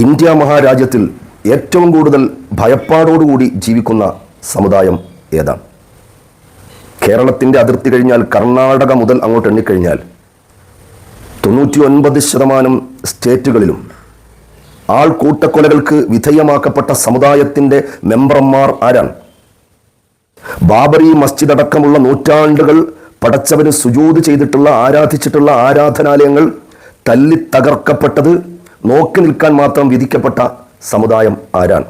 India മഹാരാജ്യത്തിൽ ഏറ്റവും കൂടുതൽ ഭയപ്പാടോടുകൂടി ജീവിക്കുന്ന സമുദായം ഏതാണ്? കേരളത്തിന്റെ അതിർത്തി കഴിഞ്ഞാൽ കർണാടക മുതൽ അങ്ങോട്ട് എണ്ണിക്കഴിഞ്ഞാൽ തൊണ്ണൂറ്റി ഒൻപത് ശതമാനം സ്റ്റേറ്റുകളിലും ആൾക്കൂട്ടക്കൊലകൾക്ക് വിധേയമാക്കപ്പെട്ട സമുദായത്തിന്റെ മെമ്പർമാർ ആരാണ്? ബാബറി മസ്ജിദ് അടക്കമുള്ള നൂറ്റാണ്ടുകൾ പടച്ചവന് സുജൂത് ചെയ്തിട്ടുള്ള ആരാധിച്ചിട്ടുള്ള ആരാധനാലയങ്ങൾ തല്ലി തകർക്കപ്പെട്ടത് നോക്കി നിൽക്കാൻ മാത്രം വിധിക്കപ്പെട്ട സമുദായം ആരാണ്?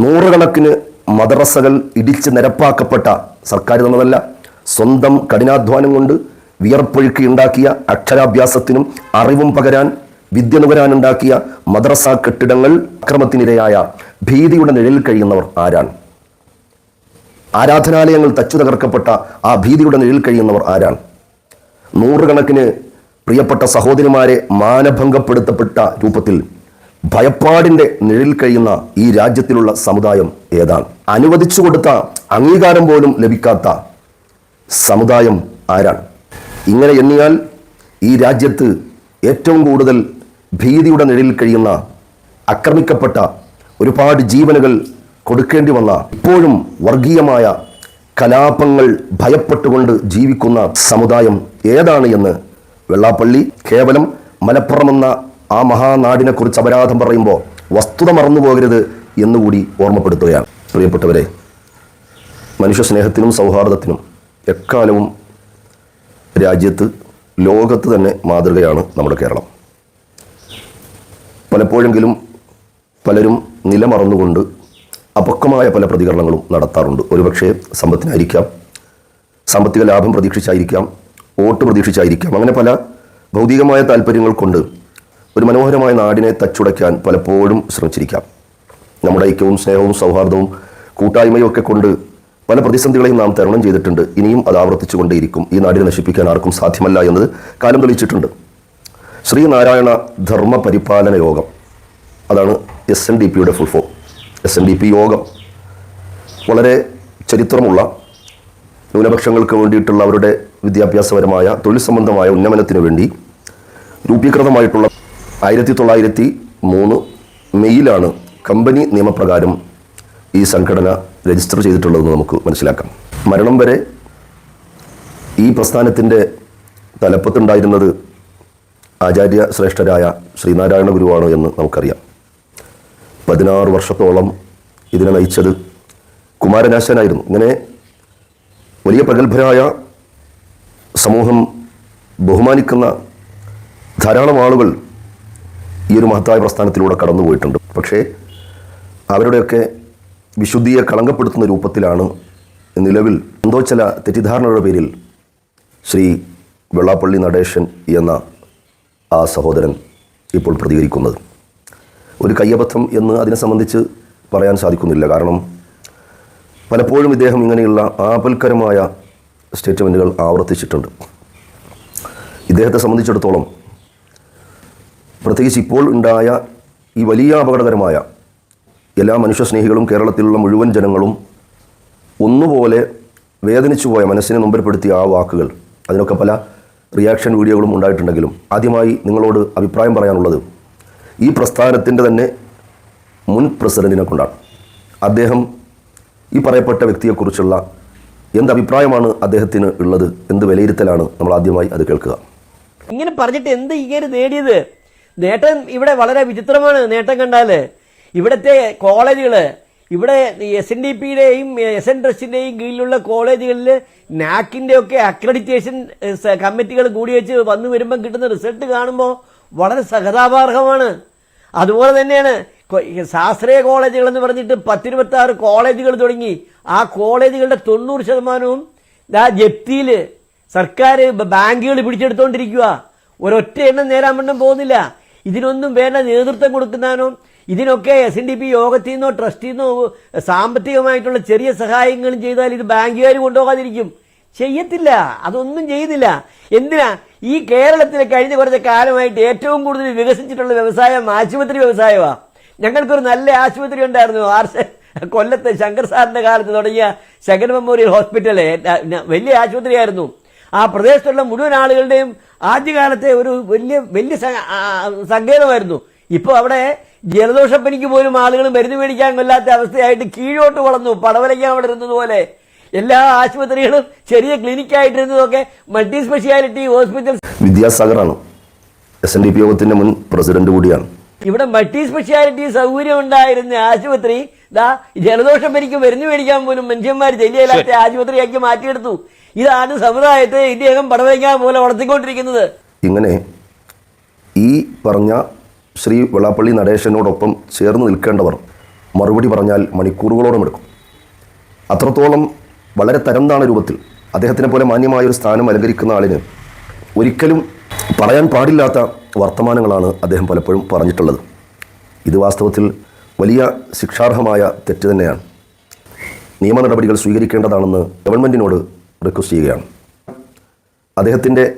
നൂറുകണക്കിന് മദ്രസകൾ ഇടിച്ച് നിരപ്പാക്കപ്പെട്ട സർക്കാർ തന്നതല്ല സ്വന്തം കഠിനാധ്വാനം കൊണ്ട് വിയർപ്പൊഴുക്കി ഉണ്ടാക്കിയ അക്ഷരാഭ്യാസത്തിനും അറിവും പകരാൻ വിദ്യ നുകരാനുണ്ടാക്കിയ മദ്രസ കെട്ടിടങ്ങൾ അക്രമത്തിനിരയായ ഭീതിയുടെ നിഴലിൽ കഴിയുന്നവർ ആരാണ്? ആരാധനാലയങ്ങൾ തച്ചു തകർക്കപ്പെട്ട ആ ഭീതിയുടെ നിഴലിൽ കഴിയുന്നവർ ആരാണ്? നൂറുകണക്കിന് പ്രിയപ്പെട്ട സഹോദരിമാരെ മാനഭംഗപ്പെടുത്തപ്പെട്ട രൂപത്തിൽ ഭയപ്പാടിന്റെ നിഴൽ കഴിയുന്ന ഈ രാജ്യത്തിലുള്ള സമുദായം ഏതാണ്? അനുവദിച്ചു കൊടുത്ത അംഗീകാരം പോലും ലഭിക്കാത്ത സമുദായം ആരാണ്? ഇങ്ങനെ എണ്ണിയാൽ ഈ രാജ്യത്ത് ഏറ്റവും കൂടുതൽ ഭീതിയുടെ നിഴലിൽ കഴിയുന്ന ആക്രമിക്കപ്പെട്ട ഒരുപാട് ജീവനുകൾ കൊടുക്കേണ്ടി വന്ന ഇപ്പോഴും വർഗീയമായ കലാപങ്ങൾ ഭയപ്പെട്ടുകൊണ്ട് ജീവിക്കുന്ന സമുദായം ഏതാണ് എന്ന് വെള്ളാപ്പള്ളി കേവലം മലപ്പുറം എന്ന ആ മഹാനാടിനെ കുറിച്ച് അപരാധം പറയുമ്പോൾ വസ്തുത മറന്നു പോകരുത് എന്നുകൂടി ഓർമ്മപ്പെടുത്തുകയാണ്. പ്രിയപ്പെട്ടവരെ മനുഷ്യ സ്നേഹത്തിനും സൗഹാർദ്ദത്തിനും എക്കാലവും രാജ്യത്ത് ലോകത്ത് തന്നെ മാതൃകയാണ് നമ്മുടെ കേരളം. പലപ്പോഴെങ്കിലും പലരും നിലമറന്നുകൊണ്ട് അപക്വമായ പല പ്രതികരണങ്ങളും നടത്താറുണ്ട്. ഒരുപക്ഷെ സമ്പത്തിനായിരിക്കാം സാമ്പത്തിക ലാഭം പ്രതീക്ഷിച്ചായിരിക്കാം വോട്ട് പ്രതീക്ഷിച്ചായിരിക്കാം. അങ്ങനെ പല ഭൗതികമായ താല്പര്യങ്ങൾ കൊണ്ട് ഒരു മനോഹരമായ നാടിനെ തച്ചുടയ്ക്കാൻ പലപ്പോഴും ശ്രമിച്ചിരിക്കാം. നമ്മുടെ ഐക്യവും സ്നേഹവും സൗഹാർദ്ദവും കൂട്ടായ്മയും ഒക്കെ കൊണ്ട് പല പ്രതിസന്ധികളെയും നാം തരണം ചെയ്തിട്ടുണ്ട്. ഇനിയും അത് ആവർത്തിച്ചുകൊണ്ടേയിരിക്കും. ഈ നാടിനെ നശിപ്പിക്കാൻ ആർക്കും സാധ്യമല്ല എന്നത് കാലം തെളിയിച്ചിട്ടുണ്ട്. ശ്രീനാരായണ ധർമ്മ പരിപാലന യോഗം. അതാണ് എസ് എൻ ഡി പിയുടെ full form S N D P യോഗം. വളരെ ചരിത്രമുള്ള ന്യൂനപക്ഷങ്ങൾക്ക് വേണ്ടിയിട്ടുള്ള അവരുടെ വിദ്യാഭ്യാസപരമായ തൊഴിൽ സംബന്ധമായ ഉന്നമനത്തിനു വേണ്ടി രൂപീകൃതമായിട്ടുള്ള ആയിരത്തി തൊള്ളായിരത്തി മൂന്ന് മെയ്യിലാണ് കമ്പനി നിയമപ്രകാരം ഈ സംഘടന രജിസ്റ്റർ ചെയ്തിട്ടുള്ളതെന്ന് നമുക്ക് മനസ്സിലാക്കാം. മരണം വരെ ഈ പ്രസ്ഥാനത്തിന്റെ തലപ്പത്തുണ്ടായിരുന്നത് ആചാര്യ ശ്രേഷ്ഠരായ ശ്രീനാരായണ ഗുരുവാണ് എന്ന് നമുക്കറിയാം. പതിനാറ് വർഷത്തോളം ഇതിനെ നയിച്ചത് കുമാരനാശാനായിരുന്നു. ഇങ്ങനെ വലിയ പ്രഗത്ഭരായ സമൂഹം ബഹുമാനിക്കുന്ന ധാരാളം ആളുകൾ ഈ ഒരു മഹത്തായ പ്രസ്ഥാനത്തിലൂടെ കടന്നുപോയിട്ടുണ്ട്. പക്ഷേ അവരുടെയൊക്കെ വിശുദ്ധിയെ കളങ്കപ്പെടുത്തുന്ന രൂപത്തിലാണ് നിലവിൽ എന്തോ ചില തെറ്റിദ്ധാരണയുടെ പേരിൽ ശ്രീ വെള്ളാപ്പള്ളി നടേശൻ എന്ന ആ സഹോദരൻ ഇപ്പോൾ പ്രതികരിക്കുന്നത്. ഒരു കയ്യബദ്ധം എന്ന് അതിനെ സംബന്ധിച്ച് പറയാൻ സാധിക്കുന്നില്ല. കാരണം പലപ്പോഴും ഇദ്ദേഹം ഇങ്ങനെയുള്ള ആപൽക്കരമായ സ്റ്റേറ്റ്മെന്റുകൾ ആവർത്തിച്ചിട്ടുണ്ട്. ഇദ്ദേഹത്തെ സംബന്ധിച്ചിടത്തോളം പ്രത്യേകിച്ച് ഇപ്പോൾ ഉണ്ടായ ഈ വലിയ അപകടകരമായ എല്ലാ മനുഷ്യസ്നേഹികളും കേരളത്തിലുള്ള മുഴുവൻ ജനങ്ങളും ഒന്നുപോലെ വേദനിച്ചു പോയ മനസ്സിനെ നൊമ്പരപ്പെടുത്തിയ ആ വാക്കുകൾ അതിനൊക്കെ പല റിയാക്ഷൻ വീഡിയോകളും ഉണ്ടായിട്ടുണ്ടെങ്കിലും ആദ്യമായി നിങ്ങളോട് അഭിപ്രായം പറയാനുള്ളത് ഈ പ്രസ്ഥാനത്തിന്റെ തന്നെ മുൻ പ്രസിഡന്റിനെ കൊണ്ടാണ്. അദ്ദേഹം ഈ പറയപ്പെട്ട വ്യക്തിയെക്കുറിച്ചുള്ള എന്ത് അഭിപ്രായമാണ് അദ്ദേഹത്തിന് ഉള്ളത്? എന്ത് വിലയിരുത്തലാണ് നമ്മൾ ആദ്യമായി അത് കേൾക്കുക. ഇങ്ങനെ പറഞ്ഞിട്ട് എന്ത് ഇങ്ങനെ നേടിയത്? നേട്ടം ഇവിടെ വളരെ വിചിത്രമാണ് നേട്ടം കണ്ടാൽ. ഇവിടുത്തെ കോളേജുകൾ ഇവിടെ എസ് എൻ ഡി പിയുടെയും എസ് എൻ ട്രസ്റ്റിന്റെയും കീഴിലുള്ള കോളേജുകളിൽ നാക്കിന്റെ ഒക്കെ അക്രഡിറ്റേഷൻ കമ്മിറ്റികൾ കൂടി വെച്ച് വന്നു വരുമ്പം കിട്ടുന്ന റിസൾട്ട് കാണുമ്പോൾ വളരെ സഹതാപാർഹമാണ്. അതുപോലെ തന്നെയാണ് ശാസ്ത്രീയ കോളേജുകൾ എന്ന് പറഞ്ഞിട്ട് പത്തിരുപത്തി ആറ് കോളേജുകൾ തുടങ്ങി. ആ കോളേജുകളുടെ തൊണ്ണൂറ് ശതമാനവും ആ ജപ്തിയിൽ സർക്കാർ ബാങ്കുകൾ പിടിച്ചെടുത്തോണ്ടിരിക്കുക ഒരൊറ്റ എണ്ണം നേരാൻ വണ്ണം പോകുന്നില്ല. ഇതിനൊന്നും വേണ്ട നേതൃത്വം കൊടുക്കുന്നതിനോ ഇതിനൊക്കെ എസ് എൻ ഡി പി യോഗത്തിൽ നിന്നോ ട്രസ്റ്റിൽ നിന്നോ സാമ്പത്തികമായിട്ടുള്ള ചെറിയ സഹായങ്ങളും ചെയ്താൽ ഇത് ബാങ്കുകാർ കൊണ്ടുപോകാതിരിക്കും. ചെയ്യത്തില്ല. അതൊന്നും ചെയ്യുന്നില്ല. എന്തിനാ? ഈ കേരളത്തിലെ കഴിഞ്ഞ കുറച്ച് കാലമായിട്ട് ഏറ്റവും കൂടുതൽ വികസിച്ചിട്ടുള്ള വ്യവസായം ആശുപത്രി വ്യവസായമാണ് ഞങ്ങൾക്കൊരു നല്ല ആശുപത്രി ഉണ്ടായിരുന്നു. ആർ കൊല്ലത്ത് ശങ്കർ സാറിന്റെ കാലത്ത് തുടങ്ങിയ ശങ്കർ മെമ്മോറിയൽ ഹോസ്പിറ്റൽ വലിയ ആശുപത്രിയായിരുന്നു. ആ പ്രദേശത്തുള്ള മുഴുവൻ ആളുകളുടെയും ആദ്യകാലത്തെ ഒരു വലിയ വലിയ സങ്കേതമായിരുന്നു. ഇപ്പോൾ അവിടെ ജലദോഷപ്പനിക്ക് പോലും ആളുകൾ മരുന്ന് മേടിക്കാൻ കൊല്ലാത്ത അവസ്ഥയായിട്ട് കീഴോട്ട് വളർന്നു. പടവലയ്ക്കാൻ അവിടെ ഇരുന്നതുപോലെ. എല്ലാ ആശുപത്രികളും ചെറിയ ക്ലിനിക്കായിട്ടിരുന്നതൊക്കെ മൾട്ടി സ്പെഷ്യാലിറ്റി ഹോസ്പിറ്റൽ വിദ്യാസാഗറാണ്. എസ് എൻ ഡി പി യോഗത്തിന്റെ മുൻ പ്രസിഡന്റ് കൂടിയാണ്. ഇവിടെ മൾട്ടി സ്പെഷ്യാലിറ്റി സൗകര്യം ഉണ്ടായിരുന്ന ആശുപത്രി ദാ ജലദോഷം എനിക്ക് മരുന്ന് മേടിക്കാൻ പോലും മനുഷ്യന്മാർ ജയിലില്ലാത്ത ആശുപത്രിയാക്കി മാറ്റിയെടുത്തു. ഇതാണ് സമുദായത്തെ ഇദ്ദേഹം പടവയ്ക്കാൻ പോലെ വളർത്തിക്കൊണ്ടിരിക്കുന്നത്. ഇങ്ങനെ ഈ പറഞ്ഞ ശ്രീ വെള്ളാപ്പള്ളി നടേശനോടൊപ്പം ചേർന്ന് നിൽക്കേണ്ടവർ മറുപടി പറഞ്ഞാൽ മണിക്കൂറുകളോളം എടുക്കും. അത്രത്തോളം വളരെ തരം താണ രൂപത്തിൽ അദ്ദേഹത്തിനെ പോലെ മാന്യമായൊരു സ്ഥാനം അലങ്കരിക്കുന്ന ആളിന് ഒരിക്കലും പറയാൻ പാടില്ലാത്ത വർത്തമാനങ്ങളാണ് അദ്ദേഹം പലപ്പോഴും പറഞ്ഞിട്ടുള്ളത്. ഇത് വാസ്തവത്തിൽ വലിയ ശിക്ഷാർഹമായ തെറ്റ് തന്നെയാണ്. നിയമ നടപടികൾ സ്വീകരിക്കേണ്ടതാണെന്ന് ഗവൺമെന്റിനോട് റിക്വസ്റ്റ് ചെയ്യുകയാണ്. അദ്ദേഹത്തിന്റെ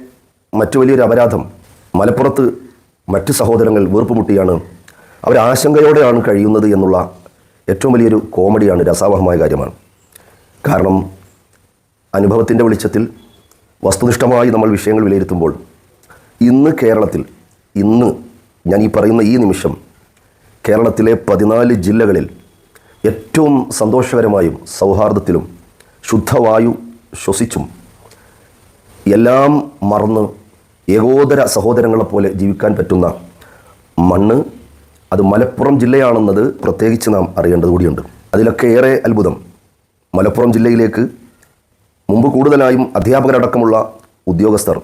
മറ്റു വലിയൊരു അപരാധം മലപ്പുറത്ത് മറ്റ് സഹോദരങ്ങൾ വീർപ്പുമുട്ടിയാണ് അവർ ആശങ്കയോടെയാണ് കഴിയുന്നത് എന്നുള്ള ഏറ്റവും വലിയൊരു കോമഡിയാണ് രസാവഹമായ കാര്യമാണ്. കാരണം അനുഭവത്തിന്റെ വെളിച്ചത്തിൽ വസ്തുനിഷ്ഠമായി നമ്മൾ വിഷയങ്ങൾ വിലയിരുത്തുമ്പോൾ ഇന്ന് കേരളത്തിൽ ഇന്ന് ഞാൻ ഈ പറയുന്ന ഈ നിമിഷം കേരളത്തിലെ പതിനാല് ജില്ലകളിൽ ഏറ്റവും സന്തോഷകരമായും സൗഹാർദ്ദത്തിലും ശുദ്ധവായു ശ്വസിച്ചും എല്ലാം മറന്ന് ഏകോദര സഹോദരങ്ങളെപ്പോലെ ജീവിക്കാൻ പറ്റുന്ന മണ്ണ് അത് മലപ്പുറം ജില്ലയാണെന്നത് പ്രത്യേകിച്ച് നാം അറിയേണ്ടത് കൂടിയുണ്ട്. അതിലൊക്കെ ഏറെ അത്ഭുതം. മലപ്പുറം ജില്ലയിലേക്ക് മുമ്പ് കൂടുതലായും അധ്യാപകരടക്കമുള്ള ഉദ്യോഗസ്ഥർ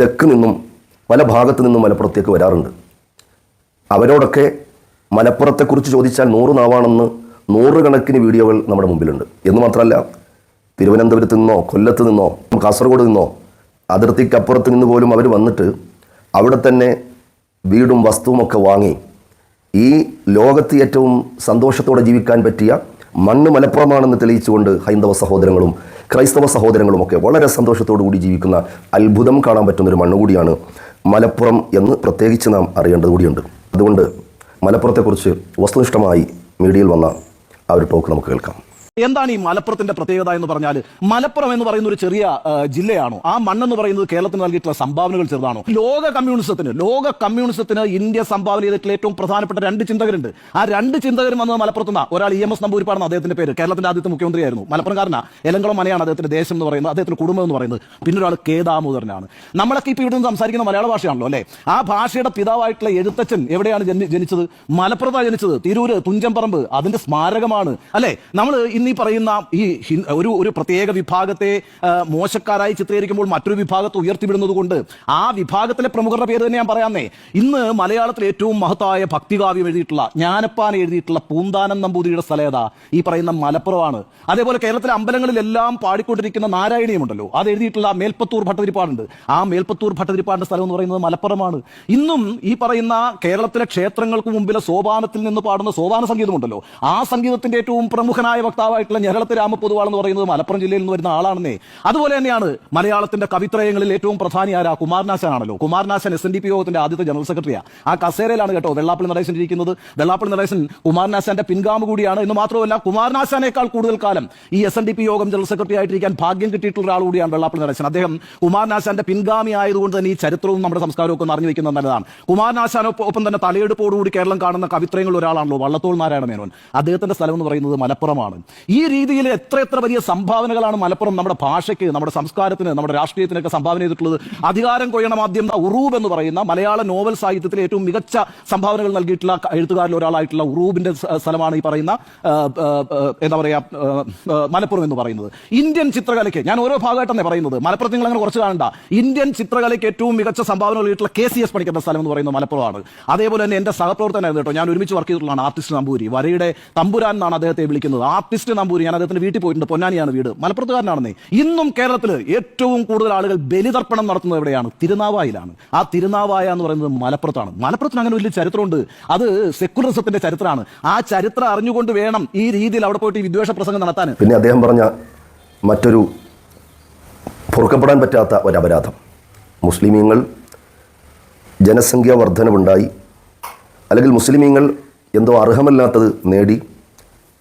തെക്ക് നിന്നും പല ഭാഗത്തു നിന്നും മലപ്പുറത്തേക്ക് വരാറുണ്ട്. അവരോടൊക്കെ മലപ്പുറത്തെക്കുറിച്ച് ചോദിച്ചാൽ നൂറ് നാവാണെന്ന് നൂറുകണക്കിന് വീഡിയോകൾ നമ്മുടെ മുമ്പിലുണ്ട്. എന്ന് മാത്രമല്ല തിരുവനന്തപുരത്ത് നിന്നോ കൊല്ലത്ത് നിന്നോ കാസർഗോഡ് നിന്നോ അതിർത്തിക്കപ്പുറത്ത് നിന്ന് പോലും അവർ വന്നിട്ട് അവിടെ തന്നെ വീടും വസ്തുവുമൊക്കെ വാങ്ങി ഈ ലോകത്ത് ഏറ്റവും സന്തോഷത്തോടെ ജീവിക്കാൻ പറ്റിയ മണ്ണ് മലപ്പുറമാണെന്ന് തെളിയിച്ചുകൊണ്ട് ഹൈന്ദവ സഹോദരങ്ങളും ക്രൈസ്തവ സഹോദരങ്ങളും ഒക്കെ വളരെ സന്തോഷത്തോടു കൂടി ജീവിക്കുന്ന അത്ഭുതം കാണാൻ പറ്റുന്ന ഒരു മണ്ണ് കൂടിയാണ് മലപ്പുറം എന്ന് പ്രത്യേകിച്ച് നാം അറിയേണ്ടത് കൂടിയുണ്ട്. അതുകൊണ്ട് മലപ്പുറത്തെക്കുറിച്ച് വസ്തുനിഷ്ഠമായി മീഡിയയിൽ വന്ന ആ ഒരു ടോക്ക് നമുക്ക് കേൾക്കാം. എന്താണ് ഈ മലപ്പുറത്തിന്റെ പ്രത്യേകത എന്ന് പറഞ്ഞാൽ മലപ്പുറം എന്ന് പറയുന്ന ഒരു ചെറിയ ജില്ലയാണോ? ആ മണ്ണെന്ന് പറയുന്നത് കേരളത്തിന് നൽകിയിട്ടുള്ള സംഭാവനകൾ ചെറുതാണോ? ലോക കമ്മ്യൂണിസത്തിന് ലോക കമ്മ്യൂണിസത്തിന് ഇന്ത്യ സംഭാവന ചെയ്തിട്ടുള്ള ഏറ്റവും പ്രധാനപ്പെട്ട രണ്ട് ചിന്തകരുണ്ട്. ആ രണ്ട് ചിന്തകരും വന്നത് മലപ്പുറത്തുനിന്ന് ഒരാൾ ഇ എം എസ് നമ്പൂരിപ്പാടാണ് അദ്ദേഹത്തിന്റെ പേര്. കേരളത്തിന്റെ ആദ്യത്തെ മുഖ്യമന്ത്രിയായിരുന്നു. മലപ്പുറംകാരനാ. എലങ്കളം മനയാണ് അദ്ദേഹത്തിന്റെ ദേശം എന്ന് പറയുന്നത് അദ്ദേഹത്തിന്റെ കുടുംബം എന്ന് പറയുന്നത്. പിന്നെ ഒരാൾ കെ ദാമോദരനാണ്. നമ്മളൊക്കെ ഇപ്പോൾ ഇവിടുന്ന് സംസാരിക്കുന്ന മലയാള ഭാഷയാണല്ലോ അല്ലേ? ആ ഭാഷയുടെ പിതാവായിട്ടുള്ള എഴുത്തച്ഛൻ എവിടെയാണ് ജനിച്ചത്? മലപ്പുറത്താണ് ജനിച്ചത്. തിരൂര് തുഞ്ചംപറമ്പ് അതിന്റെ സ്മാരകമാണ്. അല്ലെ? നമ്മൾ ഇന്ന് ഈ പറയുന്ന ഈ ഒരു ഒരു പ്രത്യേക വിഭാഗത്തെ മോശക്കാരായി ചിത്രീകരിക്കുമ്പോൾ മറ്റൊരു വിഭാഗത്തെ ഉയർത്തിവിടുന്നത് കൊണ്ട് ആ വിഭാഗത്തിലെ പ്രമുഖരുടെ പേര് തന്നെ ഞാൻ പറയാന്നേ. ഇന്ന് മലയാളത്തിൽ ഏറ്റവും മഹത്തായ ഭക്തികാവ്യം എഴുതിയിട്ടുള്ള ജ്ഞാനപ്പാൻ എഴുതിയിട്ടുള്ള പൂന്താനം നമ്പൂതിരിയുടെ സ്ഥലേത ഈ പറയുന്ന മലപ്പുറമാണ്. അതേപോലെ കേരളത്തിലെ അമ്പലങ്ങളിലെല്ലാം പാടിക്കൊണ്ടിരിക്കുന്ന നാരായണീയമുണ്ടല്ലോ അത് എഴുതിയിട്ടുള്ള മേൽപ്പത്തൂർ ഭട്ടതിരിപ്പാടുണ്ട്. ആ മേൽപ്പത്തൂർ ഭട്ടതിരിപ്പാടിന്റെ സ്ഥലം എന്ന് പറയുന്നത് മലപ്പുറമാണ്. ഇന്നും ഈ പറയുന്ന കേരളത്തിലെ ക്ഷേത്രങ്ങൾക്ക് മുമ്പിലെ സോപാനത്തിൽ നിന്ന് പാടുന്ന സോപാന സംഗീതമുണ്ടല്ലോ. ആ സംഗീതത്തിന്റെ ഏറ്റവും പ്രമുഖനായ വക്താവായിട്ടുള്ള ഞരളത്തെ രാമപൊതുവാൾ എന്ന് പറയുന്നത് മലപ്പുറം ജില്ലയിൽ നിന്ന് വരുന്ന ആളാണെന്നേ. അതുപോലെ തന്നെയാണ് മലയാളത്തിന്റെ കവിത്രയങ്ങളിൽ ഏറ്റവും പ്രധാനി ആരാ? കുമാരനാശനാണല്ലോ. Kumaranasan S N D P യോഗത്തിന്റെ ആദ്യത്തെ ജനറൽ സെക്രട്ടറിയാ. ആ കസേരയിലാണ് കേട്ടോ വെള്ളാപ്പള്ളി നടേശൻ ഇരിക്കുന്നത്. വെള്ളാപ്പള്ളി നടേശൻ കുമാരനാശാന്റെ പിൻഗാമ കൂടിയാണ്. എന്ന് മാത്രമല്ല കുമാരനാശാനേക്കാൾ കൂടുതൽ കാലം ഈ എസ് എൻ ഡി പി യോഗം ജനറൽ സെക്രട്ടറി ആയിട്ടിരിക്കാൻ ഭാഗ്യം കിട്ടിയിട്ടുള്ള ഒരാൾ കൂടിയാണ് വെള്ളാപ്പള്ളി നടേശൻ. അദ്ദേഹം കുമാരനാശാന്റെ പിൻഗാമി ആയതുകൊണ്ട് തന്നെ ഈ ചരിത്രവും നമ്മുടെ ഒന്ന് അറിഞ്ഞു വെക്കുന്നത് നല്ലതാണ്. കുമാരനാശാനൊപ്പം തന്നെ തലയെടുപ്പോടുകൂടി കേരളം കാണുന്ന കവിത്രയങ്ങളിൽ ഒരാളാണല്ലോ വള്ളത്തോൾ നാരായണ മേനോൻ അദ്ദേഹത്തിന്റെ സ്ഥലം എന്ന് പറയുന്നത് മലപ്പുറമാണ്. ഈ രീതിയിൽ എത്ര എത്ര വലിയ സംഭാവനകളാണ് മലപ്പുറം നമ്മുടെ ഭാഷയ്ക്ക് നമ്മുടെ സംസ്കാരത്തിന് നമ്മുടെ രാഷ്ട്രീയത്തിനൊക്കെ സംഭാവന ചെയ്തിട്ടുള്ളത്. അധികാരം കൊയ്യണം ആദ്യം ഉറൂബ് എന്ന് പറയുന്ന മലയാള നോവൽ സാഹിത്യത്തിലെ ഏറ്റവും മികച്ച സംഭാവനകൾ നൽകിയിട്ടുള്ള എഴുത്തുകാരിൽ ഒരാളായിട്ടുള്ള ഉറൂബിന്റെ സ്ഥലമാണ് ഈ പറയുന്ന എന്താ പറയാ മലപ്പുറം എന്ന് പറയുന്നത്. ഇന്ത്യൻ ചിത്രകലയ്ക്ക് ഞാൻ ഓരോ ഭാഗമായിട്ടാണ് പറയുന്നത്. മലപ്പുറത്ത് നിങ്ങൾ അങ്ങനെ കുറച്ച് കാണണ്ട. ഇന്ത്യൻ ചിത്രകലയ്ക്ക് ഏറ്റവും മികച്ച സംഭാവന നൽകിയിട്ടുള്ള കെ സി എസ് പഠിക്കുന്ന സ്ഥലം എന്ന് പറയുന്നത് മലപ്പുറമാണ്. അതേപോലെ തന്നെ എന്റെ സഹപ്രവർത്തനായിരുന്നു കേട്ടോ. ഞാൻ ഒരുമിച്ച് വർക്ക് ചെയ്തിട്ടുള്ളതാണ് ആർട്ടിസ്റ്റ് നമ്പൂരി. വരയുടെ തമ്പുരാൻ എന്നാണ് അദ്ദേഹത്തെ വിളിക്കുന്നത്. ആർട്ടിസ്റ്റ് നമ്പൂരി ഞാൻ അദ്ദേഹത്തിന്റെ വീട്ടിൽ പോയിട്ടുണ്ട്. പൊന്നാനിയാണ് വീട്. മലപ്പുറത്തുകാരനാണെന്നേ. ഇന്നും കേരളത്തിൽ ഏറ്റവും കൂടുതൽ ആളുകൾ ബലിതർപ്പണം നടത്തുന്നത് എവിടെയാണ്? തിരുനാവായിലാണ്. ആ തിരുനാവായ എന്ന് പറയുന്നത് മലപ്പുറത്താണ്. മലപ്പുറത്തിന് അങ്ങനെ വലിയ ചരിത്രമുണ്ട്. അത് സെക്കുലറിസത്തിന്റെ ചരിത്രമാണ്. ആ ചരിത്രം അറിഞ്ഞുകൊണ്ട് വേണം ഈ രീതിയിൽ അവിടെ പോയിട്ട് വിദ്വേഷ പ്രസംഗം നടത്താൻ. പിന്നെ അദ്ദേഹം പറഞ്ഞ മറ്റൊരു പൊറുക്കപ്പെടാൻ പറ്റാത്ത ഒരു അപരാധം മുസ്ലിമീങ്ങൾ ജനസംഖ്യ വർധനവുണ്ടായി. അല്ലെങ്കിൽ മുസ്ലിമീങ്ങൾ എന്തോ അർഹമല്ലാത്തത് നേടി.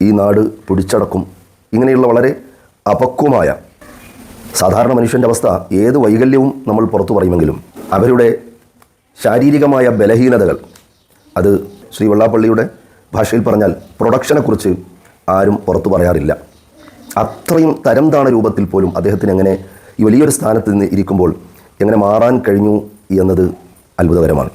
ഈ നാട് പിടിച്ചടക്കും. ഇങ്ങനെയുള്ള വളരെ അപക്വമായ സാധാരണ മനുഷ്യന്റെ അവസ്ഥ ഏത് വൈകല്യവും നമ്മൾ പുറത്തു പറയുമെങ്കിലും അവരുടെ ശാരീരികമായ ബലഹീനതകൾ അത് ശ്രീ വെള്ളാപ്പള്ളിയുടെ ഭാഷയിൽ പറഞ്ഞാൽ പ്രൊഡക്ഷനെക്കുറിച്ച് ആരും പുറത്തു പറയാറില്ല. അത്രയും തരം താണ രൂപത്തിൽ പോലും അദ്ദേഹത്തിന് എങ്ങനെ ഈ വലിയൊരു സ്ഥാനത്ത് നിന്ന് ഇരിക്കുമ്പോൾ എങ്ങനെ മാറാൻ കഴിഞ്ഞു എന്നത് അത്ഭുതകരമാണ്.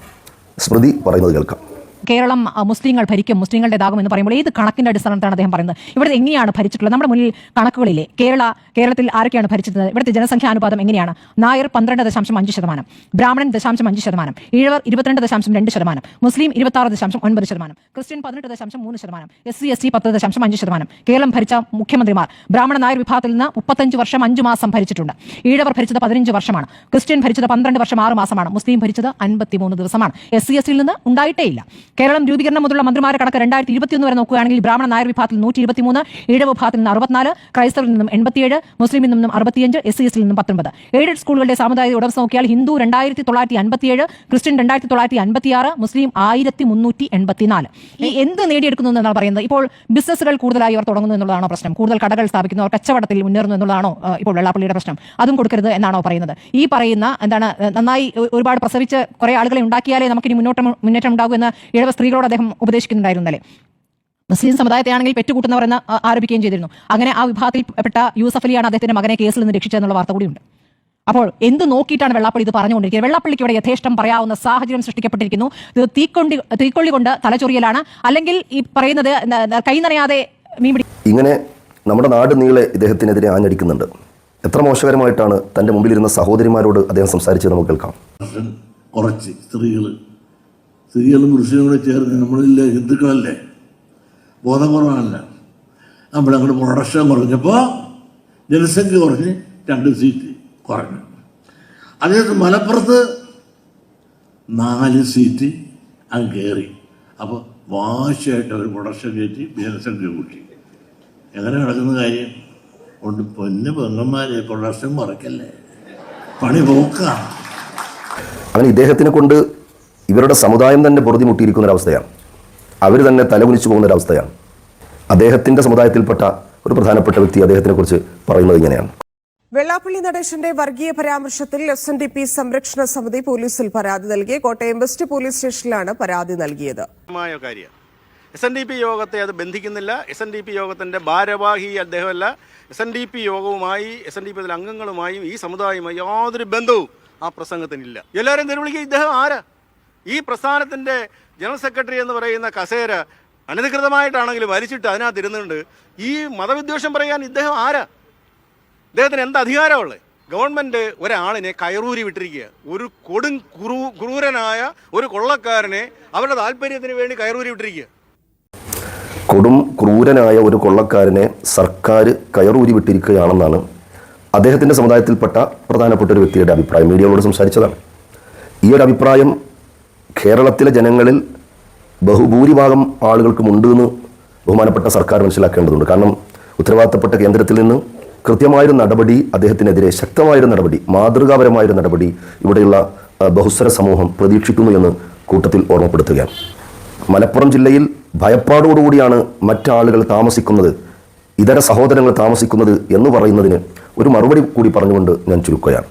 സ്മൃതി പറയുന്നത് കേൾക്കാം. കേരളം മുസ്ലിങ്ങൾ ഭരിക്കും മുസ്ലിങ്ങളുടേതാകും എന്ന് പറയുമ്പോൾ ഏത് കണക്കിന്റെ അടിസ്ഥാനത്തിലാണ് അദ്ദേഹം പറയുന്നത്? ഇവിടെ എങ്ങനെയാണ് ഭരിച്ചിട്ടുള്ളത്? നമ്മുടെ മുന്നിൽ കണക്കുകളില്ലേ? കേരള കേരളത്തിൽ ആരൊക്കെയാണ് ഭരിച്ചിരുന്നത് ഇവിടുത്തെ ജനസംഖ്യാനുപാതം എങ്ങനെയാണ്? നായർ പന്ത്രണ്ട് ദശാംശം അഞ്ച് ശതമാനം ബ്രാഹ്മണൻ ദശാംശം അഞ്ച് ശതമാനം ഈഴവർ ഇരുപത്തിരണ്ട് ദശാംശം രണ്ട് ശതമാനം മുസ്ലിം ഇരുപത്തി ആറ് ദശാംശം ഒൻപത് ശതമാനം ക്രിസ്ത്യൻ പതിനെട്ട് ദശാംശം മൂന്ന് ശതമാനം എസ് സി എസ് ടി പത്ത് ദശാംശം അഞ്ച് ശതമാനം കേരളം ഭരിച്ച മുഖ്യമന്ത്രിമാർ ബ്രാഹ്മണ നായർ വിഭാഗത്തിൽ നിന്ന് മുപ്പത്തഞ്ച് വർഷം അഞ്ച് മാസം ഭരിച്ചിട്ടുണ്ട്. ഈഴവർ ഭരിച്ചത് പതിനഞ്ച് വർഷമാണ് ക്രിസ്ത്യൻ ഭരിച്ചത് പന്ത്രണ്ട് വർഷം ആറ് മാസമാണ് മുസ്ലിം ഭരിച്ചത് അൻപത്തിമൂന്ന് ദിവസമാണ്. എസ് സി എസ് ടിയിൽ നിന്ന് ഉണ്ടായിട്ടേ ഇല്ല. കേരളം രൂപീകരണം മുതലുള്ള മന്ത്രിമാരെ കണക്ക് രണ്ടായിരത്തി ഇരുപത്തിയൊന്ന് വരെ നോക്കുകയാണെങ്കിൽ ബ്രാഹ്മണ നായർ വിഭാഗത്തിൽ നൂറ്റി ഇരുപത്തിമൂന്ന് ഇഴ വിഭാഗത്തിൽ നിന്ന് അറുപത്തിനാല് ക്രൈസ്തവരിൽ നിന്നും എൺപത്തിയേഴ് മുസ്ലിമിൽ നിന്നും അറുപത്തിയഞ്ച് എസ് സി എസിൽ നിന്നും പത്തൊൻപത്. എയ്ഡഡ് സ്കൂളുകളുടെ സാമുദായിക ഉടമസ്ഥ നോക്കിയാൽ ഹിന്ദു രണ്ടായിരത്തി തൊള്ളായിരത്തി അൻപത്തിയേഴ് ക്രിസ്ത്യൻ രണ്ടായിരത്തി തൊള്ളായിരത്തി അൻപത്തിയാറ് മുസ്ലിം ആയിരത്തി മുന്നൂറ്റി എൺപത്തിനാല് ഈ എന്ത് നേടിയെടുക്കുന്നു എന്നാണ് പറയുന്നത്? ഇപ്പോൾ ബിസിനസ്സുകൾ കൂടുതലായി അവർ തുടങ്ങുന്നു എന്നുള്ളതാണോ പ്രശ്നം? കൂടുതൽ കടകൾ സ്ഥാപിക്കുന്നു അവർ കച്ചവടത്തിൽ മുന്നേറുന്നു എന്നുള്ളതാണോ ഇപ്പോൾ വെള്ളാപ്പള്ളിയുടെ പ്രശ്നം? അതും കൊടുക്കരുത് എന്നാണോ പറയുന്നത്? ഈ പറയുന്ന എന്താണ് നന്നായി ഒരുപാട് പ്രസവിച്ച് കുറെ ആളുകളെ ഉണ്ടാക്കിയാലേ നമുക്കിനി മുന്നോട്ട് മുന്നേറ്റം ഉണ്ടാകുമെന്ന് എന്ന് ഇഴവ സ്ത്രീകളോട് അദ്ദേഹം ഉപദേശിക്കുന്നുണ്ടായിരുന്നല്ലേ മുസ്ലിം സമുദായത്തെ ആണെങ്കിൽ പെറ്റുകൂട്ടുന്നവർ എന്ന് ആരോപിക്കുകയും ചെയ്തിരുന്നു. അങ്ങനെ ആ വിഭാഗത്തിൽപ്പെട്ട യൂസഫ് അലിയാണ് അദ്ദേഹത്തിന്റെ മകനെ കേസിൽ നിന്ന് രക്ഷിച്ചതെന്നുള്ള വാർത്ത കൂടിയുണ്ട്. അപ്പോൾ എന്ത് നോക്കിയിട്ടാണ് വെള്ളപ്പള്ളി ഇത് പറഞ്ഞുകൊണ്ടിരിക്കുന്നത്? വെള്ളപ്പള്ളിക്ക് ഇവിടെ യഥേഷ്ടം പറയാവുന്ന സാഹചര്യം സൃഷ്ടിക്കപ്പെട്ടിരിക്കുന്നു. ഇത് തീക്കൊണ്ടി തീക്കൊള്ളി കൊണ്ട് തലചൊറിയലാണ്. അല്ലെങ്കിൽ ഈ പറയുന്നത് കൈ നനയാതെ മീൻപിടി ഇങ്ങനെ നമ്മുടെ നാട് നീളെ ഇദ്ദേഹത്തിനെതിരെ ആഞ്ഞടിക്കുന്നുണ്ട്. എത്ര മോശകരമായിട്ടാണ് തന്റെ മുമ്പിലിരുന്ന സഹോദരിമാരോട് അദ്ദേഹം സംസാരിച്ചത് നമുക്ക് കേൾക്കാം. കുറച്ച് സ്ത്രീകൾ സ്ത്രീകളും പുരുഷനും കൂടെ ചേർന്ന് നമ്മളില്ലേ ഹിന്ദുക്കളല്ലേ? ബോധം കുറവാണല്ല നമ്മളങ്ങോട്ട് പ്രൊഡക്ഷൻ കുറഞ്ഞപ്പോൾ ജനസംഖ്യ കുറഞ്ഞ് രണ്ട് സീറ്റ് കുറഞ്ഞു. അതേസമയം മലപ്പുറത്ത് നാല് സീറ്റ് അങ്ങ് കയറി അപ്പോൾ വാശിയായിട്ട് അവർ പ്രൊഡക്ഷൻ കയറ്റി ജനസംഖ്യ കൂട്ടി. എങ്ങനെ നടക്കുന്ന കാര്യം? കൊണ്ട് പൊന്ന് പെങ്ങന്മാരെ പ്രൊഡക്ഷൻ കുറയ്ക്കല്ലേ. പണി പോക്കാണ് അങ്ങനെ ഇദ്ദേഹത്തിനെ കൊണ്ട് ഇവരുടെ സമുദായം തന്നെ പൊറുതി മുട്ടിയിരിക്കുന്ന ഒരവസ്ഥയാണ്. അവർ തന്നെ തലകുനിച്ചു പോകുന്ന ഒരവസ്ഥയാണ്. അദ്ദേഹത്തിന്റെ സമുദായത്തിൽപ്പെട്ട ഒരു പ്രധാനപ്പെട്ട വ്യക്തി അദ്ദേഹത്തിനെക്കുറിച്ച് പറയുന്നത് ഇങ്ങനെയാണ്. വെള്ളാപ്പള്ളി നടേശന്റെ വർഗീയ പരാമർശത്തിൽ എസ് എൻ ഡി പി സംരക്ഷണ സമിതി പോലീസിൽ പരാതി നൽകി. കോട്ടയം വെസ്റ്റ് പോലീസ് സ്റ്റേഷനിലാണ് പരാതി നൽകിയത്. എസ് എൻ ഡി പി യോഗത്തെ അത് ബന്ധിക്കുന്നില്ല. എസ് എൻ ഡി പി യോഗത്തിന്റെ ഭാരവാഹി അദ്ദേഹമല്ല. എസ് എൻ ഡി പി യോഗവുമായി എസ് എൻ ഡി പി അംഗങ്ങളുമായും ഈ സമുദായവുമായി യാതൊരു ബന്ധവും ആ പ്രസംഗത്തിനില്ല. എല്ലാവരും തെരുവിളിക്കുക ഇദ്ദേഹം ആരാ? ഈ പ്രസ്ഥാനത്തിന്റെ ജനറൽ സെക്രട്ടറി എന്ന് പറയുന്ന കസേര അനധികൃതമായിട്ടാണെങ്കിലും വലിച്ചിട്ട് അതിനകത്ത് ഈ മതവിദ്വേഷം പറയാൻ ഇദ്ദേഹം ആരാ? ഇദ്ദേഹത്തിന് എന്ത് അധികാരമുള്ളത് ഗവൺമെന്റ് ഒരാളിനെ കയറൂരി വിട്ടിരിക്കുക. ഒരു കൊടും ക്രൂരനായ ഒരു കൊള്ളക്കാരനെ അവരുടെ താല്പര്യത്തിന് വേണ്ടി കയറൂരി വിട്ടിരിക്കുക. കൊടും ക്രൂരനായ ഒരു കൊള്ളക്കാരനെ സർക്കാർ കയറൂരി വിട്ടിരിക്കുകയാണെന്നാണ് അദ്ദേഹത്തിന്റെ സമുദായത്തിൽപ്പെട്ട പ്രധാനപ്പെട്ട ഒരു വ്യക്തിയുടെ അഭിപ്രായം. മീഡിയകളോട് സംസാരിച്ചതാണ്. ഈ ഒരു അഭിപ്രായം കേരളത്തിലെ ജനങ്ങളിൽ ബഹുഭൂരിഭാഗം ആളുകൾക്കും ഉണ്ട് എന്ന് ബഹുമാനപ്പെട്ട സർക്കാർ മനസ്സിലാക്കേണ്ടതുണ്ട്. കാരണം ഉത്തരവാദിത്തപ്പെട്ട കേന്ദ്രത്തിൽ നിന്ന് കൃത്യമായൊരു നടപടി അദ്ദേഹത്തിനെതിരെ ശക്തമായൊരു നടപടി മാതൃകാപരമായൊരു നടപടി ഇവിടെയുള്ള ബഹുസ്വര സമൂഹം പ്രതീക്ഷിക്കുന്നു എന്ന് കൂട്ടത്തിൽ ഓർമ്മപ്പെടുത്തുകയാണ്. മലപ്പുറം ജില്ലയിൽ ഭയപ്പാടോടുകൂടിയാണ് മറ്റാളുകൾ താമസിക്കുന്നത് ഇതര സഹോദരങ്ങൾ താമസിക്കുന്നത് എന്ന് പറയുന്നതിന് ഒരു മറുപടി കൂടി പറഞ്ഞുകൊണ്ട് ഞാൻ ചുരുക്കുകയാണ്.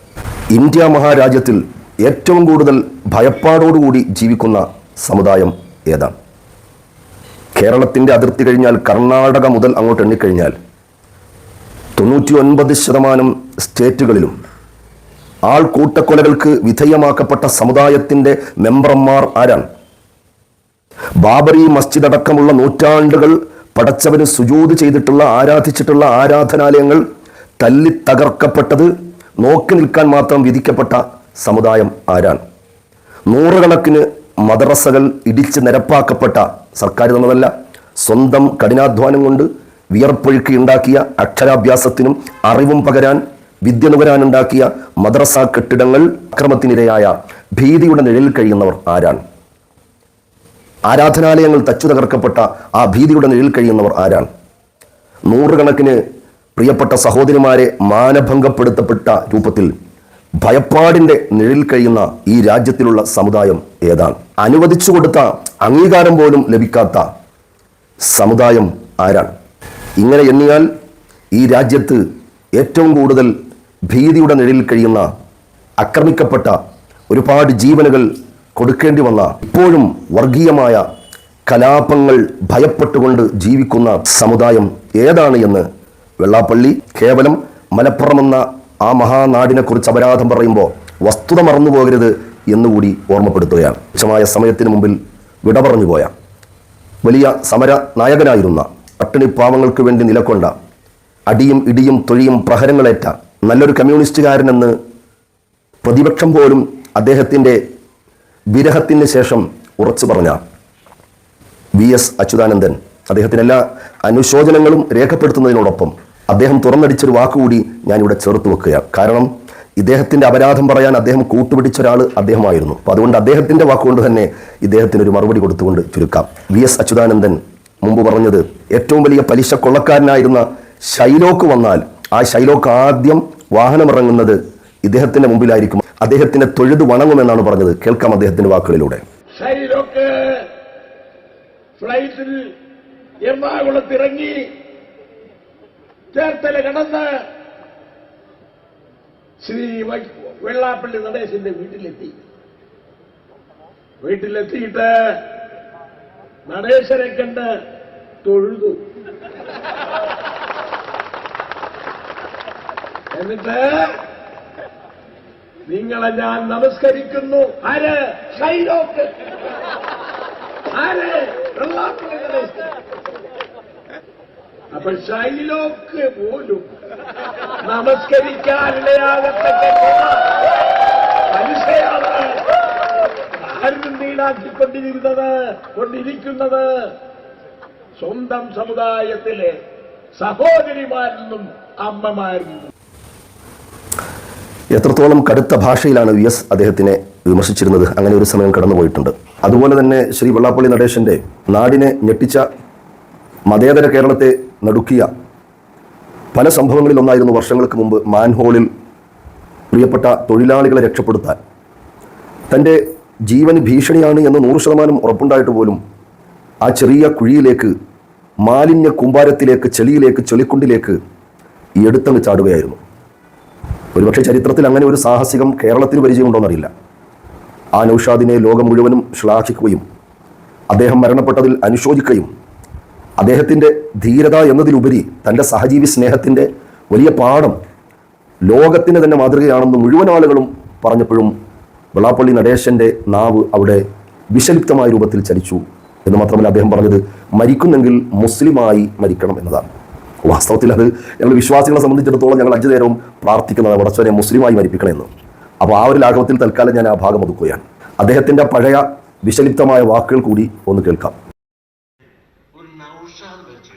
ഇന്ത്യ മഹാരാജ്യത്തിൽ ഏറ്റവും കൂടുതൽ ഭയപ്പാടോടുകൂടി ജീവിക്കുന്ന സമുദായം ഏതാണ്? കേരളത്തിന്റെ അതിർത്തി കഴിഞ്ഞാൽ കർണാടക മുതൽ അങ്ങോട്ട് എണ്ണിക്കഴിഞ്ഞാൽ തൊണ്ണൂറ്റി ഒൻപത് ശതമാനം സ്റ്റേറ്റുകളിലും ആൾക്കൂട്ടക്കൊലകൾക്ക് വിധേയമാക്കപ്പെട്ട സമുദായത്തിന്റെ മെമ്പർമാർ ആരാണ്? ബാബറി മസ്ജിദ് അടക്കമുള്ള നൂറ്റാണ്ടുകൾ പടച്ചവന് സുജൂത് ചെയ്തിട്ടുള്ള ആരാധിച്ചിട്ടുള്ള ആരാധനാലയങ്ങൾ തല്ലി തകർക്കപ്പെട്ടത് നോക്കി നിൽക്കാൻ മാത്രം വിധിക്കപ്പെട്ട സമുദായം ആരാണ് നൂറുകണക്കിന് മദ്രസകൾ ഇടിച്ച് നിരപ്പാക്കപ്പെട്ട സർക്കാർ തന്നതല്ല സ്വന്തം കഠിനാധ്വാനം കൊണ്ട് വിയർപ്പൊഴുക്കി ഉണ്ടാക്കിയ അക്ഷരാഭ്യാസത്തിനും അറിവും പകരാൻ വിദ്യ നുകരാനുണ്ടാക്കിയ മദ്രസ കെട്ടിടങ്ങൾ അക്രമത്തിനിരയായ ഭീതിയുടെ നിഴലിൽ കഴിയുന്നവർ ആരാണ് ആരാധനാലയങ്ങൾ തച്ചു തകർക്കപ്പെട്ട ആ ഭീതിയുടെ നിഴലിൽ കഴിയുന്നവർ ആരാണ് നൂറുകണക്കിന് പ്രിയപ്പെട്ട സഹോദരിമാരെ മാനഭംഗപ്പെടുത്തപ്പെട്ട രൂപത്തിൽ ഭയപ്പാടിന്റെ നിഴലിൽ കഴിയുന്ന ഈ രാജ്യത്തിലുള്ള സമുദായം ഏതാണ്? അനുവദിച്ചു കൊടുത്ത അംഗീകാരം പോലും ലഭിക്കാത്ത സമുദായം ആരാണ്? ഇങ്ങനെ എണ്ണിയാൽ ഈ രാജ്യത്ത് ഏറ്റവും കൂടുതൽ ഭീതിയുടെ നിഴലിൽ കഴിയുന്ന ആക്രമിക്കപ്പെട്ട ഒരുപാട് ജീവനുകൾ കൊടുക്കേണ്ടി വന്ന ഇപ്പോഴും വർഗീയമായ കലാപങ്ങൾ ഭയപ്പെട്ടുകൊണ്ട് ജീവിക്കുന്ന സമുദായം ഏതാണ് എന്ന് വെള്ളാപ്പള്ളി കേവലം മലപ്പുറമെന്ന ആ മഹാനാടിനെക്കുറിച്ച് അപരാധം പറയുമ്പോൾ വസ്തുത മറന്നു പോകരുത് എന്നുകൂടി ഓർമ്മപ്പെടുത്തുകയാണ്. തുച്ഛമായ സമയത്തിന് മുമ്പിൽ വിട പറഞ്ഞു പോയ. വലിയ സമര നായകനായിരുന്ന പട്ടിണി പാവങ്ങൾക്ക് വേണ്ടി നിലക്കൊണ്ട അടിയും ഇടിയും തൊഴിയും പ്രഹരങ്ങളേറ്റ നല്ലൊരു കമ്മ്യൂണിസ്റ്റുകാരനെന്ന് പ്രതിപക്ഷം പോലും അദ്ദേഹത്തിന്റെ വിരഹത്തിന് ശേഷം ഉറച്ചു പറഞ്ഞ വി എസ് അച്യുതാനന്ദൻ അദ്ദേഹത്തിന് എല്ലാ അനുശോചനങ്ങളും രേഖപ്പെടുത്തുന്നതിനോടൊപ്പം അദ്ദേഹം തുറന്നടിച്ചൊരു വാക്കുകൂടി ഞാനിവിടെ ചേർത്ത് വെക്കുകയാണ് കാരണം ഇദ്ദേഹത്തിന്റെ അപരാധം പറയാൻ അദ്ദേഹം കൂട്ടുപിടിച്ച ഒരാൾ അദ്ദേഹമായിരുന്നു. അപ്പോൾ അതുകൊണ്ട് അദ്ദേഹത്തിന്റെ വാക്കുകൊണ്ട് തന്നെ ഇദ്ദേഹത്തിന് ഒരു മറുപടി കൊടുത്തുകൊണ്ട് ചുരുക്കാം. വി എസ് അച്യുതാനന്ദൻ മുമ്പ് പറഞ്ഞത് ഏറ്റവും വലിയ പലിശ കൊള്ളക്കാരനായിരുന്ന ഷൈലോക്ക് വന്നാൽ ആ ഷൈലോക്ക് ആദ്യം വാഹനമിറങ്ങുന്നത് ഇദ്ദേഹത്തിന്റെ മുമ്പിലായിരിക്കും. അദ്ദേഹത്തിനെ തൊഴുത് വണങ്ങുമെന്നാണ് പറഞ്ഞത്. കേൾക്കാം അദ്ദേഹത്തിന്റെ വാക്കുകളിലൂടെ. ഫ്ലൈറ്റിൽ എറണാകുളത്ത് ഇറങ്ങി ചേർത്തല കടന്ന് ശ്രീ വെള്ളാപ്പള്ളി നടേശന്റെ വീട്ടിലെത്തി. വീട്ടിലെത്തിയിട്ട് നടേശനെ കണ്ട് തൊഴുതു. എന്നിട്ട് നിങ്ങളെ ഞാൻ നമസ്കരിക്കുന്നു. ആര്? ഷൈലോക്ക്. ആര്? വെള്ളാപ്പള്ളി നടേശൻ. അപ്പൊ ഷൈലോക്ക് പോലും നമസ്കരിക്കാനിടയാകത്തക്ക പലിശയാണ് ആരും കൊണ്ടിരിക്കുന്നത് സ്വന്തം സമുദായത്തിലെ സഹോദരിമാരിൽ നിന്നും നിന്നും എത്രത്തോളം കടുത്ത ഭാഷയിലാണ് വി എസ് അദ്ദേഹത്തിനെ വിമർശിച്ചിരുന്നത്? അങ്ങനെ ഒരു സമയം കടന്നുപോയിട്ടുണ്ട്. അതുപോലെ തന്നെ ശ്രീ വെള്ളാപ്പള്ളി നടേശന്റെ നാടിനെ ഞെട്ടിച്ച മതേതര കേരളത്തെ നടുക്കിയ പല സംഭവങ്ങളിൽ ഒന്നായിരുന്നു വർഷങ്ങൾക്ക് മുമ്പ് മാൻഹോളിൽ പ്രിയപ്പെട്ട തൊഴിലാളികളെ രക്ഷപ്പെടുത്താൻ. തന്റെ ജീവൻ ഭീഷണിയാണ് എന്ന് നൂറ് ശതമാനം ഉറപ്പുണ്ടായിട്ട് പോലും ആ ചെറിയ കുഴിയിലേക്ക് മാലിന്യ കുമ്പാരത്തിലേക്ക് ചെളിയിലേക്ക് ചെളിക്കുണ്ടിലേക്ക് എടുത്തങ്ങ് ചാടുകയായിരുന്നു. ഒരുപക്ഷെ ചരിത്രത്തിൽ അങ്ങനെ ഒരു സാഹസികം കേരളത്തിന് പരിചയമുണ്ടോയെന്നറിയില്ല ആ നൗഷാദിനെ ലോകം മുഴുവനും ശ്ലാഘിക്കുകയും അദ്ദേഹം മരണപ്പെട്ടതിൽ അനുശോചിക്കുകയും അദ്ദേഹത്തിന്റെ ധീരത എന്നതിലുപരി തന്റെ സഹജീവി സ്നേഹത്തിന്റെ വലിയ പാഠം ലോകത്തിന് തന്നെ മാതൃകയാണെന്ന് മുഴുവൻ ആളുകളും പറഞ്ഞപ്പോഴും വെള്ളാപ്പള്ളി നടേശന്റെ നാവ് അവിടെ വിഷലിപ്തമായ രൂപത്തിൽ ചലിച്ചു എന്ന് മാത്രമല്ല അദ്ദേഹം പറഞ്ഞത് മരിക്കുന്നെങ്കിൽ മുസ്ലിമായി മരിക്കണം എന്നതാണ്. വാസ്തവത്തിൽ അത് ഞങ്ങൾ വിശ്വാസികളെ സംബന്ധിച്ചിടത്തോളം ഞങ്ങൾ അഞ്ചു നേരവും പ്രാർത്ഥിക്കുന്നത് ഉടച്ചവനെ മുസ്ലിമായി മരിപ്പിക്കണമെന്ന്. അപ്പോൾ ആ ഒരു ലാഘവത്തിൽ തൽക്കാലം ഞാൻ ആ ഭാഗം ഒതുക്കുകയാണ്. അദ്ദേഹത്തിന്റെ പഴയ വിഷലിപ്തമായ വാക്കുകൾ കൂടി ഒന്ന് കേൾക്കാം ഒരു നൗഷാദ് മരിച്ചു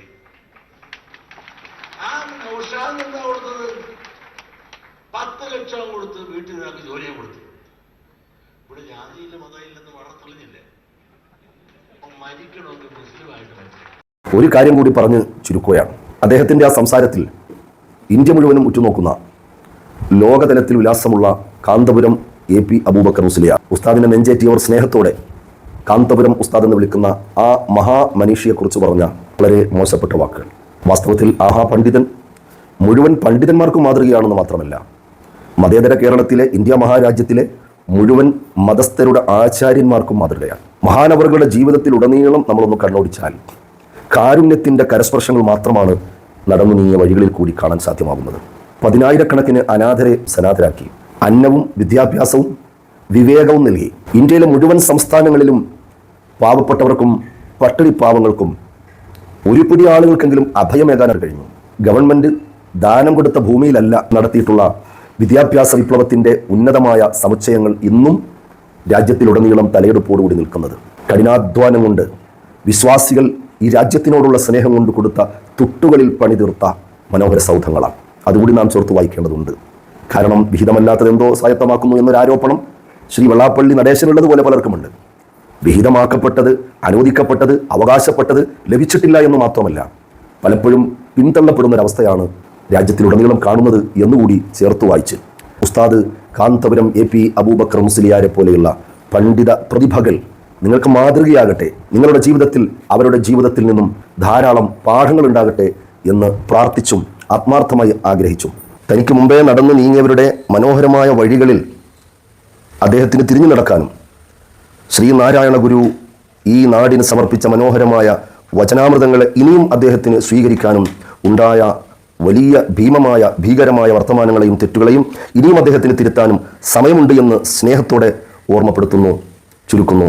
ആ നൗഷാദ് എന്താ കൊടുത്തത് പത്ത് ലക്ഷം കൊടുത്ത് വീട്ടിൽ നിന്നാക്കി ജോലിയെ കൊടുത്തു ഇവിടെ ജാതിയില്ല മതമില്ലെന്ന് വളരെ തെളിഞ്ഞില്ലേ അപ്പൊ മരിക്കണമെങ്കിൽ മുസ്ലിമായിട്ട് മരിച്ചു ഒരു കാര്യം കൂടി പറഞ്ഞ് ചുരുക്കുകയാണ്. അദ്ദേഹത്തിന്റെ ആ സംസാരത്തിൽ ഇന്ത്യ മുഴുവനും ഉറ്റുനോക്കുന്ന ലോകതലത്തിൽ വിലാസമുള്ള കാന്തപുരം എ പി അബൂബക്കർ മുസ്ലിയ ഉസ്താദിനെ നെഞ്ചേറ്റിയവർ സ്നേഹത്തോടെ കാന്തപുരം ഉസ്താദ് എന്ന് വിളിക്കുന്ന ആ മഹാമനീഷിയെക്കുറിച്ച് പറഞ്ഞ വളരെ മോശപ്പെട്ട വാക്കുകൾ വാസ്തവത്തിൽ ആഹാ പണ്ഡിതൻ മുഴുവൻ പണ്ഡിതന്മാർക്കും മാതൃകയാണെന്ന് മാത്രമല്ല മതേതര കേരളത്തിലെ ഇന്ത്യ മഹാരാജ്യത്തിലെ മുഴുവൻ മതസ്ഥരുടെ ആചാര്യന്മാർക്കും മാതൃകയാണ്. മഹാനവറുകളുടെ ജീവിതത്തിൽ ഉടനീളം നമ്മളൊന്ന് കണ്ണോടിച്ചാൽ കാരുണ്യത്തിന്റെ കരസ്പർശങ്ങൾ മാത്രമാണ് നടന്നു നീങ്ങിയ വഴികളിൽ കൂടി കാണാൻ സാധ്യമാകുന്നത്. പതിനായിരക്കണക്കിന് അനാഥരെ സനാഥരാക്കി അന്നവും വിദ്യാഭ്യാസവും വിവേകവും നൽകി. ഇന്ത്യയിലെ മുഴുവൻ സംസ്ഥാനങ്ങളിലും പാവപ്പെട്ടവർക്കും പട്ടിണി പാവങ്ങൾക്കും ഒരു പിടി ആളുകൾക്കെങ്കിലും അഭയമേകാൻ കഴിഞ്ഞു. ഗവൺമെന്റ് ദാനം കൊടുത്ത ഭൂമിയിലല്ല നടത്തിയിട്ടുള്ള വിദ്യാഭ്യാസ വിപ്ലവത്തിന്റെ ഉന്നതമായ സമുച്ചയങ്ങൾ ഇന്നും രാജ്യത്തിലുടനീളം തലയെടുപ്പോടുകൂടി നിൽക്കുന്നത്. കഠിനാധ്വാനം കൊണ്ട് വിശ്വാസികൾ ഈ രാജ്യത്തിനോടുള്ള സ്നേഹം കൊണ്ട് കൊടുത്ത തുട്ടുകളിൽ പണിതീർത്ത മനോഹര സൗധങ്ങളാണ്. അതുകൂടി നാം ചേർത്ത് വായിക്കേണ്ടതുണ്ട്. കാരണം വിഹിതമല്ലാത്തത് എന്തോ സ്വായത്തമാക്കുന്നു എന്നൊരാരോപണം ശ്രീ വെള്ളാപ്പള്ളി നടേശനുള്ളതുപോലെ പലർക്കുമുണ്ട്. വിഹിതമാക്കപ്പെട്ടത് അനുവദിക്കപ്പെട്ടത് അവകാശപ്പെട്ടത് ലഭിച്ചിട്ടില്ല എന്ന് മാത്രമല്ല പലപ്പോഴും പിന്തള്ളപ്പെടുന്ന ഒരവസ്ഥയാണ് രാജ്യത്തിലുടനീളം കാണുന്നത് എന്നുകൂടി ചേർത്ത് വായിച്ച്. ഉസ്താദ് കാന്തപുരം എ പി അബൂബക്കർ മുസ്ലിയാരെ പോലെയുള്ള പണ്ഡിത പ്രതിഭകൾ നിങ്ങൾക്ക് മാതൃകയാകട്ടെ നിങ്ങളുടെ ജീവിതത്തിൽ അവരുടെ ജീവിതത്തിൽ നിന്നും ധാരാളം പാഠങ്ങൾ ഉണ്ടാകട്ടെ എന്ന് പ്രാർത്ഥിച്ചും ആത്മാർത്ഥമായി ആഗ്രഹിച്ചു. തനിക്ക് മുമ്പേ നടന്നു നീങ്ങിയവരുടെ മനോഹരമായ വഴികളിൽ അദ്ദേഹത്തിന് തിരിഞ്ഞു നടക്കാനും ശ്രീനാരായണ ഗുരു ഈ നാടിന് സമർപ്പിച്ച മനോഹരമായ വചനാമൃതങ്ങളെ ഇനിയും അദ്ദേഹത്തിന് സ്വീകരിക്കാനും ഉണ്ടായ വലിയ ഭീമമായ ഭീകരമായ വർത്തമാനങ്ങളെയും തെറ്റുകളെയും ഇനിയും അദ്ദേഹത്തിന് തിരുത്താനും സമയമുണ്ട് എന്ന് സ്നേഹത്തോടെ ഓർമ്മപ്പെടുത്തുന്നു ചുരുക്കുന്നു.